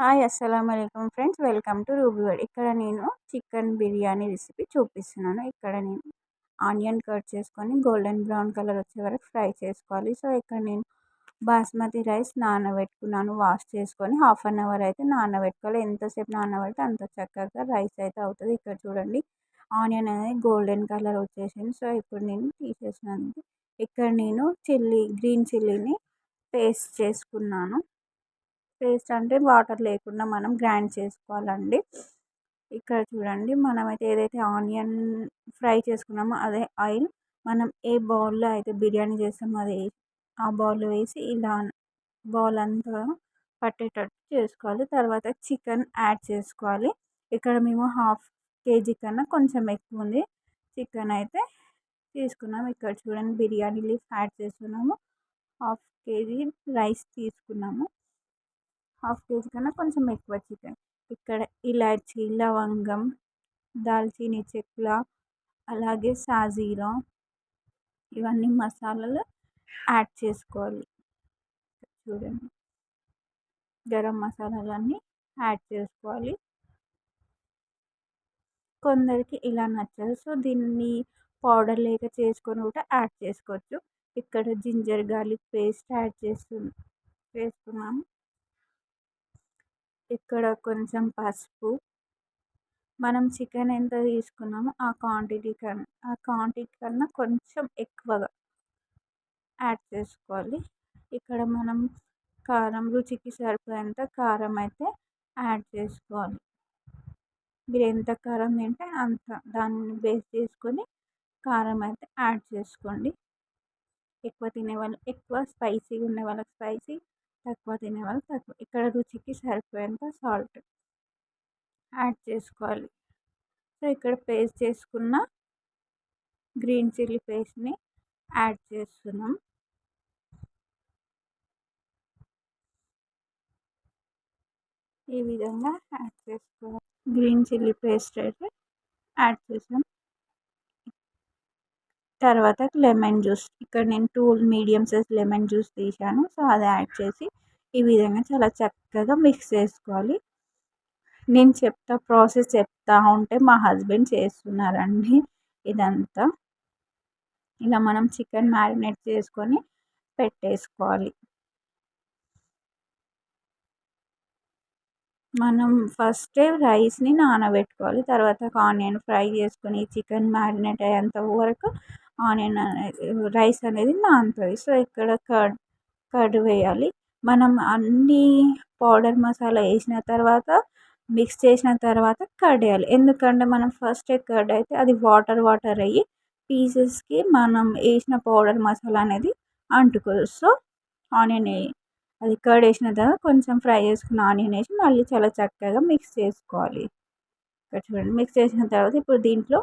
Hi అస్సలం అయికం friends. Welcome to ruby ఇక్కడ నేను చికెన్ బిర్యానీ రెసిపీ చూపిస్తున్నాను. ఇక్కడ నేను ఆనియన్ కట్ చేసుకొని గోల్డెన్ బ్రౌన్ కలర్ వచ్చే వరకు ఫ్రై చేసుకోవాలి. సో ఇక్కడ నేను బాస్మతి రైస్ నానబెట్టుకున్నాను. వాష్ చేసుకొని హాఫ్ అన్ అవర్ అయితే నానబెట్టుకోవాలి. ఎంతసేపు నానబెడితే అంత చక్కగా రైస్ అయితే అవుతుంది. ఇక్కడ చూడండి ఆనియన్ అనేది గోల్డెన్ కలర్ వచ్చేసింది. సో ఇప్పుడు నేను తీసేసినాను ఇక్కడ నేను చిల్లీ గ్రీన్ చిల్లీని పేస్ట్ చేసుకున్నాను. పేస్ట్ అంటే వాటర్ లేకుండా మనం గ్రైండ్ చేసుకోవాలండి. ఇక్కడ చూడండి మనమైతే ఏదైతే ఆనియన్ ఫ్రై చేసుకున్నామో అదే ఆయిల్ మనం ఏ బౌల్లో అయితే బిర్యానీ చేస్తామో అది ఆ బౌల్లో వేసి ఇలా బౌల్ అంతా పట్టేటట్టు చేసుకోవాలి. తర్వాత చికెన్ యాడ్ చేసుకోవాలి. ఇక్కడ మేము హాఫ్ కేజీ కన్నా కొంచెం ఎక్కువ ఉంది. చికెన్ అయితే తీసుకున్నాము ఇక్కడ చూడండి బిర్యానీ లీఫ్ యాడ్ చేస్తున్నాము హాఫ్ కేజీ రైస్ తీసుకున్నాము. హాఫ్ కేజీ కన్నా కొంచెం ఎక్కువ చికెన్. ఇక్కడ ఇలాచీ లవంగం దాల్చిన చెక్క అలాగే సాజీరా ఇవన్నీ మసాలాలు యాడ్ చేసుకోవాలి. చూడండి. గరం మసాలాలన్నీ యాడ్ చేసుకోవాలి. కొందరికి ఇలా నచ్చదు. సో దీన్ని పౌడర్ లేక చేసుకొని కూడా యాడ్ చేసుకోవచ్చు. ఇక్కడ జింజర్ గార్లిక్ పేస్ట్ యాడ్ చేస్తు వేసుకున్నాము ఇక్కడ కొంచెం పసుపు. మనం చికెన్ ఎంత తీసుకున్నామో ఆ క్వాంటిటీ కన్నా ఆ క్వాంటిటీ కన్నా కొంచెం ఎక్కువగా యాడ్ చేసుకోవాలి. ఇక్కడ మనం కారం రుచికి సరిపోయేంత కారం అయితే యాడ్ చేసుకోవాలి. మీరు ఎంత కారం తింటే అంత దాన్ని బేస్ చేసుకొని కారం అయితే యాడ్ చేసుకోండి. ఎక్కువ తినే వాళ్ళు ఎక్కువ స్పైసీగా ఉండే వాళ్ళకి స్పైసీ తక్కువ తినే వాళ్ళు తక్కువ. ఇక్కడ రుచికి సరిపోయేంత సాల్ట్ యాడ్ చేసుకోవాలి. సో ఇక్కడ పేస్ట్ చేసుకున్న గ్రీన్ చిల్లీ పేస్ట్ని యాడ్ చేస్తున్నాం. ఈ విధంగా యాడ్ చేసుకోవాలి. గ్రీన్ చిల్లీ పేస్ట్ అయితే యాడ్ చేసాం. తర్వాత లెమన్ జ్యూస్. ఇక్కడ నేను two medium size lemon juice తీసాను సో అది యాడ్ చేసి ఈ విధంగా చాలా చక్కగా మిక్స్ చేసుకోవాలి. నేను చెప్తా ప్రాసెస్ చెప్తా ఉంటే మా హస్బెండ్ చేస్తున్నారండి ఇదంతా. ఇలా మనం చికెన్ మ్యారినేట్ చేసుకొని పెట్టేసుకోవాలి. మనం ఫస్టే రైస్ని నానబెట్టుకోవాలి. తర్వాత ఆనియన్ ఫ్రై చేసుకొని చికెన్ మ్యారినేట్ అయ్యేంత వరకు ఆనియన్ రైస్ అనేది నానుతుంది. సో ఇక్కడ కర్డ్ కర్డ్ వేయాలి. మనం అన్నీ పౌడర్ మసాలా వేసిన తర్వాత మిక్స్ చేసిన తర్వాత కర్డ్ వేయాలి. ఎందుకంటే మనం ఫస్ట్ కర్డ్ అయితే అది వాటర్ వాటర్ అయ్యి పీసెస్కి మనం వేసిన పౌడర్ మసాలా అనేది అంటుకోదు సో ఆనియన్ అది కర్డ్ వేసిన తర్వాత కొంచెం ఫ్రై చేసుకున్న ఆనియన్ వేసి మళ్ళీ చాలా చక్కగా మిక్స్ చేసుకోవాలి. ఇక్కడ చూడండి మిక్స్ చేసిన తర్వాత ఇప్పుడు దీంట్లో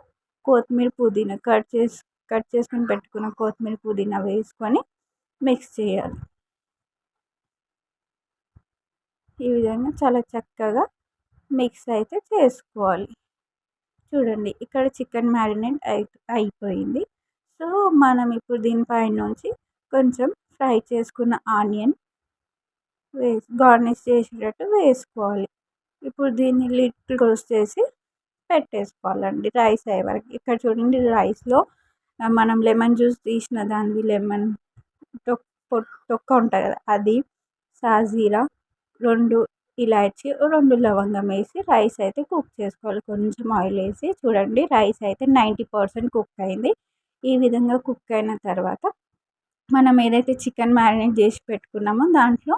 కొత్తిమీర పుదీనా కట్ చేసి కట్ చేసుకొని పెట్టుకున్న కొత్తిమీర పుదీనా వేసుకొని మిక్స్ చేయాలి. ఈ విధంగా చాలా చక్కగా మిక్స్ అయితే చేసుకోవాలి. చూడండి ఇక్కడ చికెన్ మ్యారినేట్ అయి అయిపోయింది. సో మనం ఇప్పుడు దీనిపైన నుంచి కొంచెం ఫ్రై చేసుకున్న ఆనియన్ వేసి గార్నిష్ చేసేటట్టు వేసుకోవాలి. ఇప్పుడు దీన్ని లిడ్ క్లోజ్ చేసి పెట్టేసుకోవాలండి రైస్ అయ్యే వరకు. ఇక్కడ చూడండి రైస్లో మనం లెమన్ జ్యూస్ తీసిన దానిది లెమన్ తొక్క తొక్క ఉంటుంది కదా అది సాజీరా రెండు ఇలాచి రెండు లవంగం వేసి రైస్ అయితే కుక్ చేసుకోవాలి. కొంచెం ఆయిల్ వేసి చూడండి రైస్ అయితే నైంటీ పర్సెంట్ కుక్ అయింది. ఈ విధంగా కుక్ అయిన తర్వాత మనం ఏదైతే చికెన్ మ్యారినేట్ చేసి పెట్టుకున్నామో దాంట్లో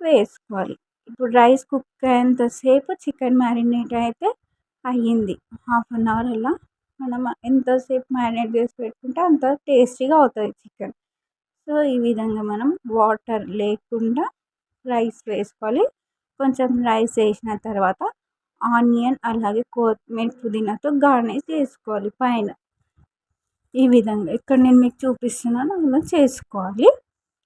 వేసుకోవాలి. ఇప్పుడు రైస్ కుక్ అయ్యేంతసేపు చికెన్ మ్యారినేట్ అయితే అయ్యింది. హాఫ్ అన్ అవర్ అలా మనం ఎంతసేపు మ్యారినేట్ చేసి పెట్టుకుంటే అంత టేస్టీగా అవుతుంది చికెన్. సో ఈ విధంగా మనం వాటర్ లేకుండా రైస్ వేసుకోవాలి. కొంచెం రైస్ వేసిన తర్వాత ఆనియన్ అలాగే కొత్తిమీర పుదీనాతో గార్నిష్ చేసుకోవాలి పైన. ఈ విధంగా ఇక్కడ నేను మీకు చూపిస్తున్నాను అలా చేసుకోవాలి.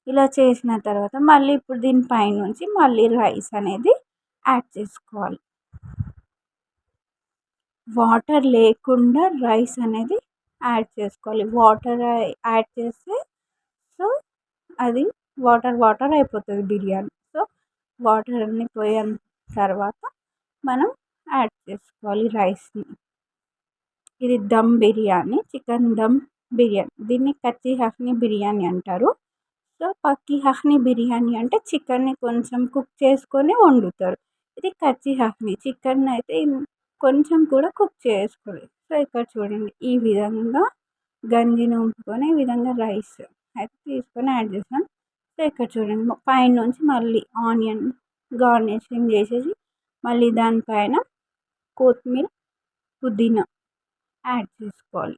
ఇలా చేసిన తర్వాత మళ్ళీ ఇప్పుడు దీని పైనుంచి మళ్ళీ రైస్ అనేది యాడ్ చేసుకోవాలి. వాటర్ లేకుండా రైస్ అనేది యాడ్ చేసుకోవాలి. వాటర్ యాడ్ చేస్తే సో అది వాటర్ వాటర్ అయిపోతుంది బిర్యానీ. సో వాటర్ అన్నీ పోయిన తర్వాత మనం యాడ్ చేసుకోవాలి రైస్ని. ఇది దమ్ బిర్యానీ చికెన్ దమ్ బిర్యానీ. దీన్ని కచ్చి హఫ్ని బిర్యానీ అంటారు. సో పక్కి హఫ్ని బిర్యానీ అంటే చికెన్ని కొంచెం కుక్ చేసుకొని వండుతారు. ఇది కచ్చి హఫ్ని చికెన్ అయితే కొంచెం కూడా కుక్ చేసుకోలేదు. సో ఇక్కడ చూడండి ఈ విధంగా గంజిని వంపుకొని ఈ విధంగా రైస్ అయితే తీసుకొని యాడ్ చేసాం. సో ఇక్కడ చూడండి పైనుంచి మళ్ళీ ఆనియన్ గార్నిషింగ్ చేసేసి మళ్ళీ దానిపైన కొత్తిమీర పుదీనా యాడ్ చేసుకోవాలి.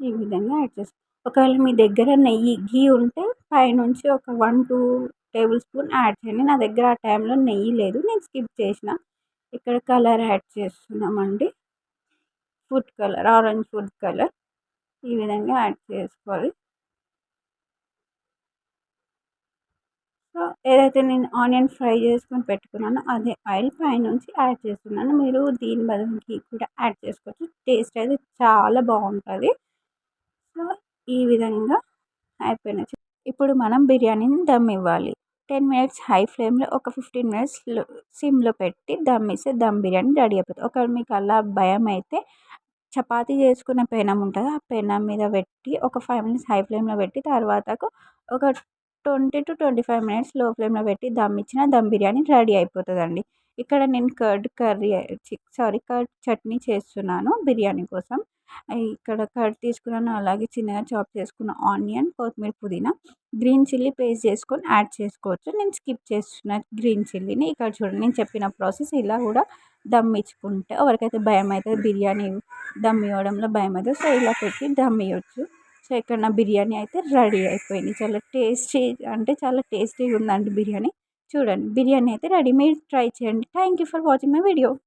ఈ విధంగా యాడ్ చేసుకోవాలి ఒకవేళ మీ దగ్గర నెయ్యి ఘీ ఉంటే పైనుంచి ఒక one two tablespoon add చేయండి. నా దగ్గర ఆ టైంలో నెయ్యి లేదు. నేను స్కిప్ చేసిన. ఇక్కడ కలర్ యాడ్ చేస్తున్నామండి. Food colour orange food colour. ఈ విధంగా యాడ్ చేసుకోవాలి. సో ఏదైతే నేను ఆనియన్ ఫ్రై చేసుకొని పెట్టుకున్నానో అదే ఆయిల్ పైనుంచి యాడ్ చేస్తున్నాను. మీరు దీని బదులు ఘీ కూడా యాడ్ చేసుకోవచ్చు. టేస్ట్ అయితే చాలా బాగుంటుంది. సో ఈ విధంగా అయిపోయిన ఇప్పుడు మనం బిర్యానీని దమ్ ఇవ్వాలి. టెన్ మినిట్స్ హై ఫ్లేమ్లో ఒక ఫిఫ్టీన్ మినిట్స్ సిమ్లో పెట్టి దమ్ ఇస్తే దమ్ బిర్యానీ రెడీ అయిపోతుంది. ఒకవేళ మీకు అలా భయం అయితే చపాతీ చేసుకున్న పెనం ఉంటుంది. ఆ పెనం మీద పెట్టి ఒక ఫైవ్ మినిట్స్ హై ఫ్లేమ్లో పెట్టి తర్వాతకు ఒక ట్వంటీ టు ట్వంటీ ఫైవ్ మినిట్స్లో ఫ్లేమ్లో పెట్టి దమ్ ఇచ్చిన దమ్ బిర్యానీ రెడీ అయిపోతుందండి. ఇక్కడ నేను curd curry sorry curd chutney చేస్తున్నాను బిర్యానీ కోసం. ఇక్కడ కట్ తీసుకున్నాను అలాగే చిన్నగా చాప్ చేసుకున్న ఆనియన్ కొత్తిమీర పుదీనా గ్రీన్ చిల్లీ పేస్ట్ చేసుకొని యాడ్ చేసుకోవచ్చు. నేను స్కిప్ చేస్తున్న గ్రీన్ చిల్లీని ఇక్కడ చూడండి. నేను చెప్పిన ప్రాసెస్ ఇలా కూడా దమ్ ఇచ్చుకుంటే ఎవరికైతే భయం అవుతుంది బిర్యానీ దమ్ ఇవ్వడంలో భయం అవుతుంది. సో ఇలా పెట్టి దమ్ ఇవ్వచ్చు. సో ఇక్కడ నా బిర్యానీ అయితే రెడీ అయిపోయింది. చాలా టేస్టీ అంటే చాలా టేస్టీగా ఉందండి బిర్యానీ. చూడండి బిర్యానీ అయితే రెడీ. మీరు ట్రై చేయండి. Thank you for watching my video.